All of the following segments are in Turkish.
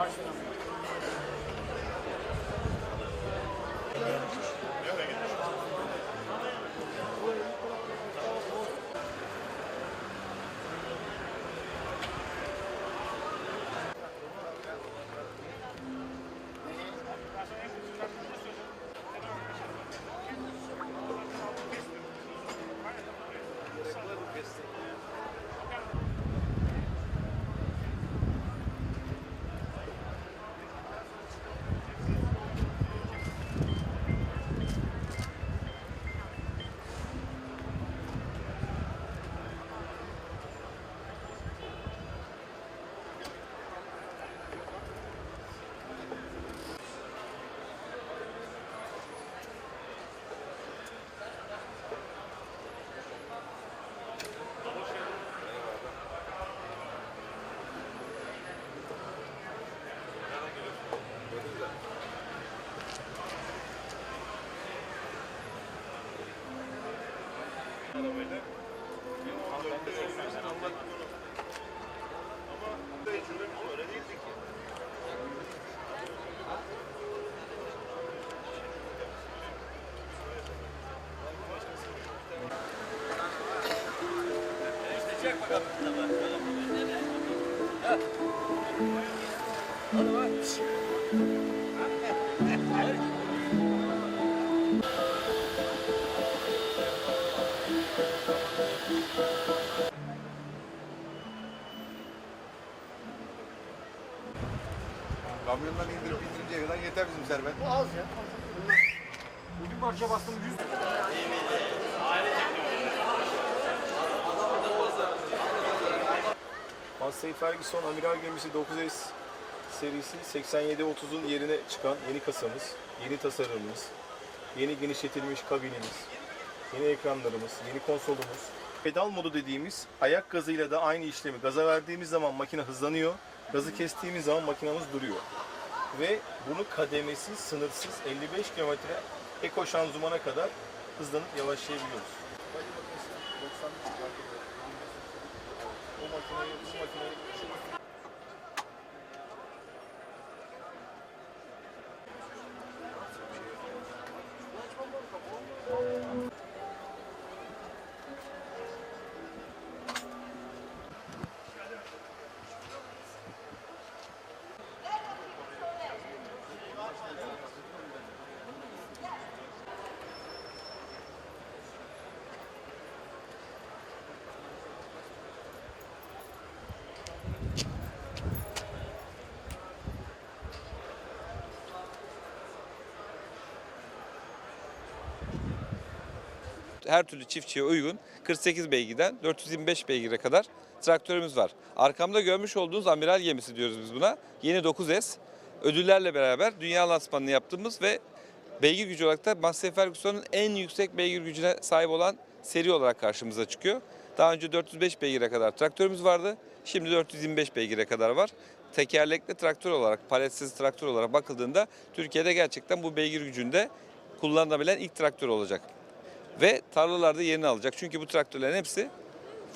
何? Kamyondan indirip indirinceye kadar yeter bizim servet. Az ya. Bugün parça bastım 100 Massey Ferguson amiral gemisi 9S serisi 8730'un yerine çıkan yeni kasamız, yeni tasarımımız, yeni genişletilmiş kabinimiz, yeni ekranlarımız, yeni konsolumuz. Pedal modu dediğimiz ayak gazıyla da aynı işlemi. Gaza verdiğimiz zaman makine hızlanıyor, gazı kestiğimiz zaman makinamız duruyor. Ve bunu kademesiz, sınırsız 55 kilometre eko şanzımana kadar hızlanıp yavaşlayabiliyoruz. O makineyi, bu makineyi her türlü çiftçiye uygun 48 beygirden 425 beygire kadar traktörümüz var. Arkamda görmüş olduğunuz amiral gemisi diyoruz biz buna. Yeni 9S. Ödüllerle beraber dünya lansmanını yaptığımız ve beygir gücü olarak da Massey Ferguson'un en yüksek beygir gücüne sahip olan seri olarak karşımıza çıkıyor. Daha önce 405 beygire kadar traktörümüz vardı. Şimdi 425 beygire kadar var. Tekerlekli traktör olarak, paletsiz traktör olarak bakıldığında Türkiye'de gerçekten bu beygir gücünde kullanılabilen ilk traktör olacak ve tarlalarda yerini alacak. Çünkü bu traktörlerin hepsi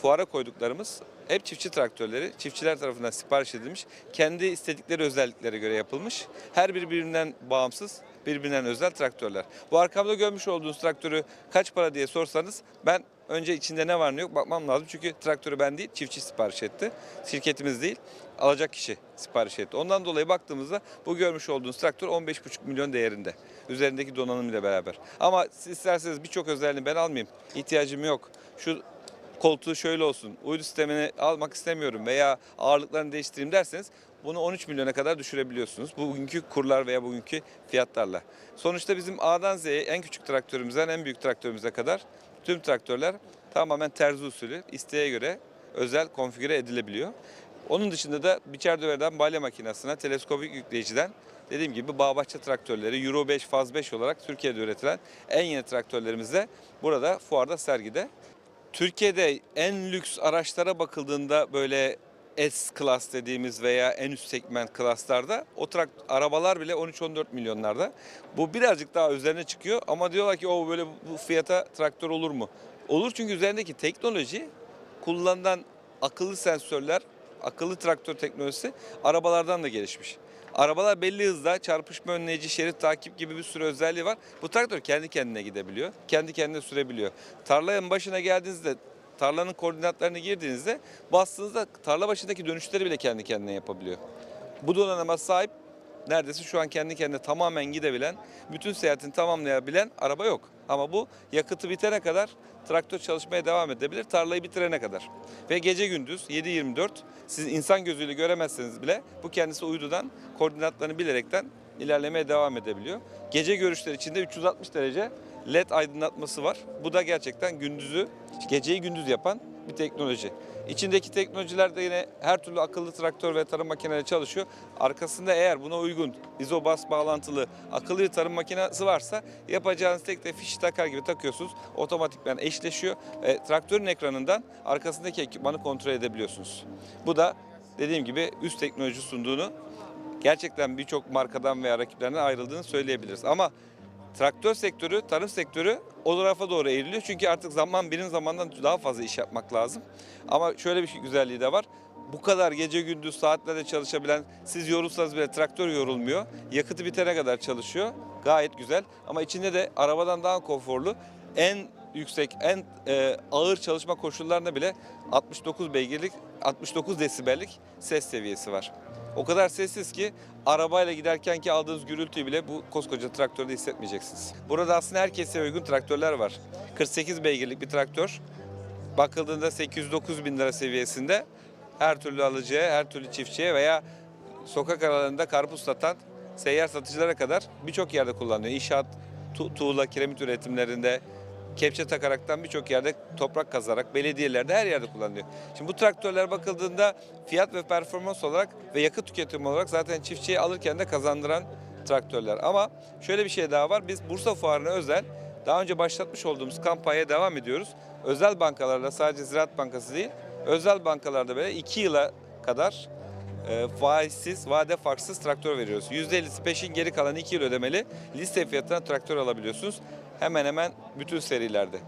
fuara koyduklarımız hep çiftçi traktörleri. Çiftçiler tarafından sipariş edilmiş. Kendi istedikleri özelliklere göre yapılmış. Her biri birbirinden bağımsız, birbirinden özel traktörler. Bu arkamda görmüş olduğunuz traktörü kaç para diye sorsanız ben önce içinde ne var ne yok bakmam lazım. Çünkü traktörü ben değil çiftçi sipariş etti. Şirketimiz değil alacak kişi sipariş etti. Ondan dolayı baktığımızda bu görmüş olduğunuz traktör 15,5 milyon değerinde. Üzerindeki donanım ile beraber. Ama siz isterseniz birçok özelliğini ben almayayım. İhtiyacım yok. Şu koltuğu şöyle olsun, uydu sistemini almak istemiyorum veya ağırlıklarını değiştireyim derseniz bunu 13 milyona kadar düşürebiliyorsunuz. Bugünkü kurlar veya bugünkü fiyatlarla. Sonuçta bizim A'dan Z'ye en küçük traktörümüzden en büyük traktörümüze kadar tüm traktörler tamamen terzi usulü isteğe göre özel konfigüre edilebiliyor. Onun dışında da biçer döverden balya makinesine, teleskopik yükleyiciden dediğim gibi Bağbahçe traktörleri Euro 5 Faz 5 olarak Türkiye'de üretilen en yeni traktörlerimiz de burada fuarda sergide. Türkiye'de en lüks araçlara bakıldığında böyle S klas dediğimiz veya en üst segment klaslarda o trak arabalar bile 13-14 milyonlarda. Bu birazcık daha üzerine çıkıyor ama diyorlar ki o böyle bu fiyata traktör olur mu? Olur çünkü üzerindeki teknoloji kullanılan akıllı sensörler, akıllı traktör teknolojisi arabalardan da gelişmiş. Arabalar belli hızda çarpışma önleyici, şerit takip gibi bir sürü özelliği var. Bu traktör kendi kendine gidebiliyor. Kendi kendine sürebiliyor. Tarlanın başına geldiğinizde tarlanın koordinatlarını girdiğinizde bastığınızda tarla başındaki dönüşleri bile kendi kendine yapabiliyor. Bu donanıma sahip neredeyse şu an kendi kendine tamamen gidebilen, bütün seyahatini tamamlayabilen araba yok. Ama bu yakıtı bitene kadar traktör çalışmaya devam edebilir, tarlayı bitirene kadar. Ve gece gündüz 7-24 siz insan gözüyle göremezseniz bile bu kendisi uydudan koordinatlarını bilerekten ilerlemeye devam edebiliyor. Gece görüşler içinde 360 derece led aydınlatması var. Bu da gerçekten gündüzü, geceyi gündüz yapan bir teknoloji. İçindeki teknolojiler de yine her türlü akıllı traktör ve tarım makineleri çalışıyor. Arkasında eğer buna uygun izobas bağlantılı akıllı tarım makinesi varsa yapacağınız tek de fişi takar gibi takıyorsunuz. Otomatikman eşleşiyor. E, traktörün ekranından arkasındaki ekipmanı kontrol edebiliyorsunuz. Bu da dediğim gibi üst teknoloji sunduğunu gerçekten birçok markadan veya rakiplerinden ayrıldığını söyleyebiliriz. Ama traktör sektörü, tarım sektörü o tarafa doğru eğriliyor. Çünkü artık zaman birim zamandan daha fazla iş yapmak lazım. Ama şöyle bir şey- güzelliği de var. Bu kadar gece gündüz saatlerde çalışabilen, siz yorulsanız bile traktör yorulmuyor. Yakıtı bitene kadar çalışıyor. Gayet güzel. Ama içinde de arabadan daha konforlu. En yüksek, en e, ağır çalışma koşullarında bile 69 beygirlik, 69 desibellik ses seviyesi var. O kadar sessiz ki arabayla giderken ki aldığınız gürültüyü bile bu koskoca traktörde hissetmeyeceksiniz. Burada aslında herkese uygun traktörler var. 48 beygirlik bir traktör. Bakıldığında 809 bin lira seviyesinde her türlü alıcıya, her türlü çiftçiye veya sokak aralarında karpuz satan seyyar satıcılara kadar birçok yerde kullanılıyor. İnşaat, tu- tuğla, kiremit üretimlerinde, kepçe takaraktan birçok yerde toprak kazarak, belediyelerde her yerde kullanılıyor. Şimdi bu traktörler bakıldığında fiyat ve performans olarak ve yakıt tüketimi olarak zaten çiftçiye alırken de kazandıran traktörler. Ama şöyle bir şey daha var. Biz Bursa Fuarı'na özel daha önce başlatmış olduğumuz kampanyaya devam ediyoruz. Özel bankalarla sadece Ziraat Bankası değil, özel bankalarda böyle 2 yıla kadar e, faizsiz, vade farksız traktör veriyoruz. %50'si peşin geri kalan 2 yıl ödemeli liste fiyatına traktör alabiliyorsunuz. Hemen hemen bütün serilerde.